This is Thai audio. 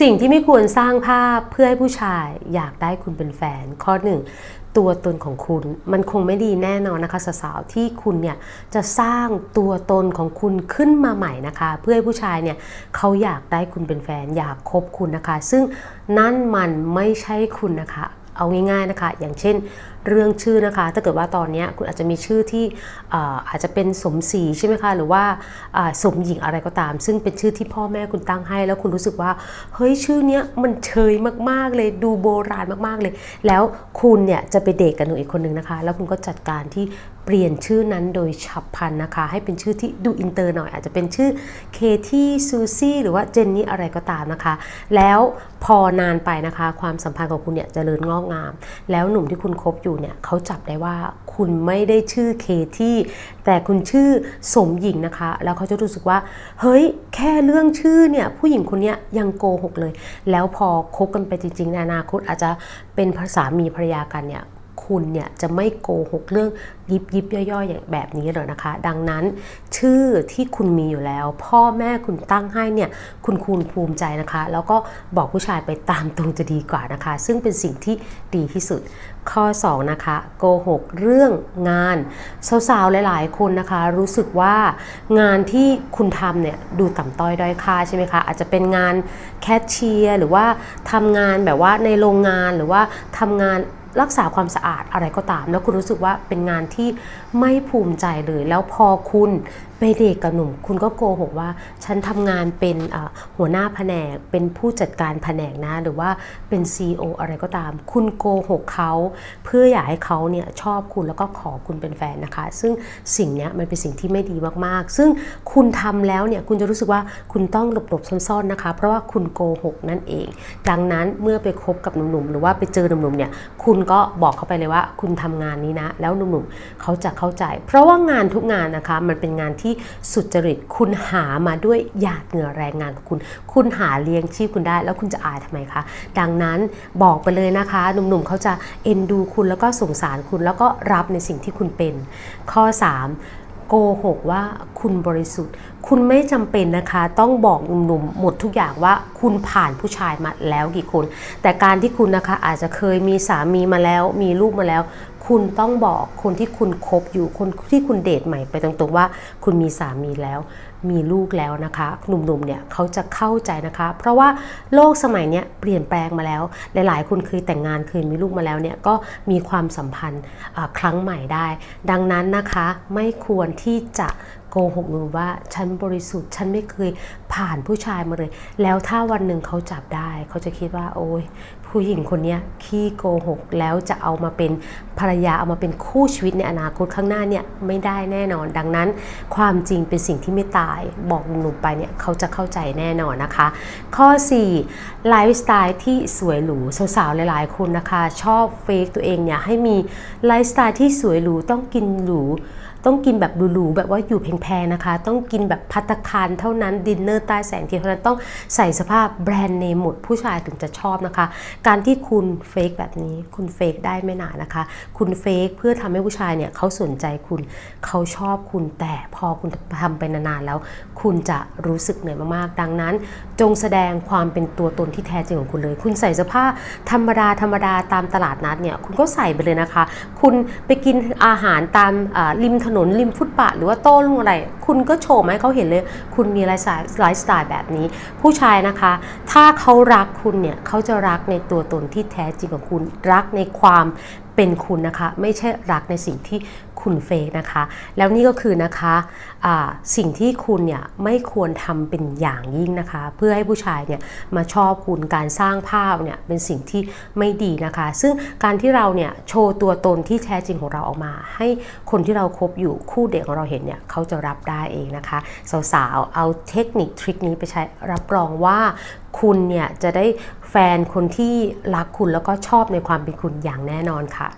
สิ่งที่ไม่ควรสร้างภาพเพื่อให้ผู้ชายอยากได้คุณเป็นแฟน ข้อหนึ่งตัวตนของคุณมันคงไม่ดีแน่นอนนะคะสาวๆที่คุณเนี่ยจะสร้างตัวตนของคุณขึ้นมาใหม่นะคะ เพื่อให้ผู้ชายเนี่ยเขาอยากได้คุณเป็นแฟน อยากคบคุณนะคะ ซึ่งนั่นมันไม่ใช่คุณนะคะ เอาง่ายๆนะคะ อย่างเช่น เรื่องชื่อนะคะ ถ้าเกิดว่าตอนนี้คุณอาจจะมีชื่อที่อาอาจจะเป็นสมศรีใช่ไหมคะ หรือว่าอ่าสมหญิงอะไรก็ตาม ซึ่งเป็นชื่อที่พ่อแม่คุณตั้งให้ แล้วคุณรู้สึกว่า เฮ้ยชื่อเนี้ยมันเชยมากๆเลย ดูโบราณมากๆเลย แล้วคุณเนี่ยจะไปเดทกับหนูอีกคนนึงนะคะ แล้วคุณก็จัดการที่เปลี่ยนชื่อนั้นโดยฉับพลันนะคะ ให้เป็นชื่อที่ดูอินเตอร์หน่อย อาจจะเป็นชื่อเคที่ซูซี่หรือว่าเจนนี่อะไรก็ตามนะคะ แล้วพอนานไปนะคะ ความสัมพันธ์ของคุณเนี่ยจเจริญงอกงาม แล้วหนุ่มที่คุณคบอยู่เนี่ยเขาจับได้ว่าคุณไม่ได้ชื่อเคที่ แต่คุณชื่อสมหญิงนะคะ แล้วเขาจะรู้สึกว่า เฮ้ย แค่เรื่องชื่อเนี่ยผู้หญิงคนนี้ยยังโกหกเลย แล้วพอคบกันไปจริงๆในอนาคตอาจจะเป็นภาษามีภรรยากันเนี่ย คุณเนี่ยจะไม่โกหกเรื่องยิบยิบย่อยๆอย่างแบบนี้เลยนะคะ ดังนั้นชื่อที่คุณมีอยู่แล้ว พ่อแม่คุณตั้งให้เนี่ยคุณคูณภูมิใจนะคะ แล้วก็บอกผู้ชายไปตามตรงจะดีกว่านะคะ ซึ่งเป็นสิ่งที่ดีที่สุด ข้อ 2 นะคะโกหกเรื่องงานสาวๆหลายๆ คนนะคะ รู้สึกว่างานที่คุณทำเนี่ยดูต่ำต้อยด้อยค่าใช่ไหมคะอาจจะเป็นงานแคชเชียร์หรือว่าทำงานแบบว่าในโรงงานหรือว่าทำงาน รักษาความสะอาดอะไรก็ตาม แล้วคุณรู้สึกว่าเป็นงานที่ไม่ภูมิใจเลย แล้วพอคุณไปเดทกับหนุ่ม คุณก็โกหกว่า ฉันทำงานเป็นหัวหน้าแผนก เป็นผู้จัดการแผนกนะ หรือว่าเป็น CEO อะไรก็ตาม คุณโกหกเขาเพื่ออยากให้เขาเนี่ยชอบคุณแล้วก็ขอคุณเป็นแฟนนะคะ ซึ่งสิ่งเนี้ยมันเป็นสิ่งที่ไม่ดีมากๆ ซึ่งคุณทำแล้วเนี่ยคุณจะรู้สึกว่าคุณต้องหลบๆซ่อนๆนะคะ เพราะว่าคุณโกหกนั่นเอง ดังนั้นเมื่อไปคบกับหนุ่มๆหรือว่าไปเจอหนุ่มๆเนี่ยคุณก็บอกเขาไปเลยว่าคุณทำงานนี้นะ แล้วหนุ่มๆเขาจะเข้าใจ เพราะว่างานทุกงานนะคะ มันเป็นงานที่สุจริตคุณหามาด้วยหยาดเหงื่อแรงงานของคุณ คุณหาเลี้ยงชีพคุณได้ แล้วคุณจะอายทำไมคะดังนั้นบอกไปเลยนะคะ หนุ่มๆเขาจะเอ็นดูคุณแล้วก็สงสารคุณแล้วก็รับในสิ่งที่คุณเป็น ข้อ 3 โกหกว่าคุณบริสุทธิ์ คุณไม่จำเป็นนะคะ ต้องบอกหนุ่มๆหมดทุกอย่างว่าคุณผ่านผู้ชายมาแล้วกี่คน แต่การที่คุณนะคะอาจจะเคยมีสามีมาแล้ว มีลูกมาแล้ว คุณต้องบอกคนที่คุณคบอยู่คนที่คุณเดทใหม่ไปตรงๆว่า คุณมีสามีแล้วมีลูกแล้วนะคะ หนุ่มๆเนี่ยเขาจะเข้าใจนะคะ เพราะว่าโลกสมัยเนี้ยเปลี่ยนแปลงมาแล้ว หลายๆ คนเคยแต่งงานเคยมีลูกมาแล้วเนี่ยก็มีความสัมพันธ์ครั้งใหม่ได้ ดังนั้นนะคะไม่ควรที่จะ กหกหนูว่าฉันบริสุทธิ์ ฉันไม่เคยผ่านผู้ชายมาเลย แล้วถ้าวันหนึ่งเขาจับได้ เขาจะคิดว่า โอ้ยผู้หญิงคนนี้ขี้โกหกแล้วจะเอามาเป็นภรรยาเอามาเป็นคู่ชีวิตในอนาคตข้างหน้าเนี่ยไม่ได้แน่นอน ดังนั้น ความจริงเป็นสิ่งที่ไม่ตายบอกหนุ่มไปเนี่ยเขาจะเข้าใจแน่นอนนะคะ ข้อ4ไลฟ์สไตล์ที่สวยหรูสาวๆหลายๆคนนะคะ ชอบเฟกตัวเองเนี่ยให้มีไลฟ์สไตล์ที่สวยหรูต้องกินหรู ต้องกินแบบหรูๆแบบว่าอยู่แพงๆนะคะ ต้องกินแบบพัตตาคารเท่านั้นดินเนอร์ใต้แสงเทียนเท่านั้นต้องใส่สภาพแบรนด์เนมหมดผู้ชายถึงจะชอบนะคะ การที่คุณเฟกแบบนี้คุณเฟกได้ไม่นานนะคะ คุณเฟกเพื่อทำให้ผู้ชายเนี่ยเขาสนใจคุณเขาชอบคุณแต่พอคุณทำไปนานๆแล้ว คุณจะรู้สึกเหนื่อยมากๆ ดังนั้น จงแสดงความเป็นตัวตนที่แท้จริงของคุณเลย คุณใส่เสื้อผ้าธรรมดาธรรมดาตามตลาดนัดเนี่ยคุณก็ใส่ไปเลยนะคะ คุณไปกินอาหารตามริมถนนนนริมฟุตบาทหรือว่าโต้รุ่งอะไร คุณก็โชว์ให้เขาเห็นเลย คุณมีไลฟ์สไตล์ไลฟ์สไตล์แบบนี้ ผู้ชายนะคะ ถ้าเขารักคุณเนี่ยเขาจะรักในตัวตนที่แท้จริงของคุณรักในความ เป็นคุณนะคะ ไม่ใช่รักในสิ่งที่คุณเฟกนะคะ แล้วนี่ก็คือนะคะอ่าสิ่งที่คุณเนี่ยไม่ควรทำเป็นอย่างยิ่งนะคะ เพื่อให้ผู้ชายเนี่ยมาชอบคุณการสร้างภาพเนี่ยเป็นสิ่งที่ไม่ดีนะคะ ซึ่งการที่เราเนี่ยโชว์ตัวตนที่แท้จริงของเราออกมา ให้คนที่เราคบอยู่คู่เด็กของเราเห็นเนี่ยเขาจะรับได้เองนะคะสาวๆเอาเทคนิคทริคนี้ไปใช้รับรองว่า คุณเนี่ยจะได้แฟนคนที่รักคุณแล้วก็ชอบในความเป็นคุณอย่างแน่นอนค่ะ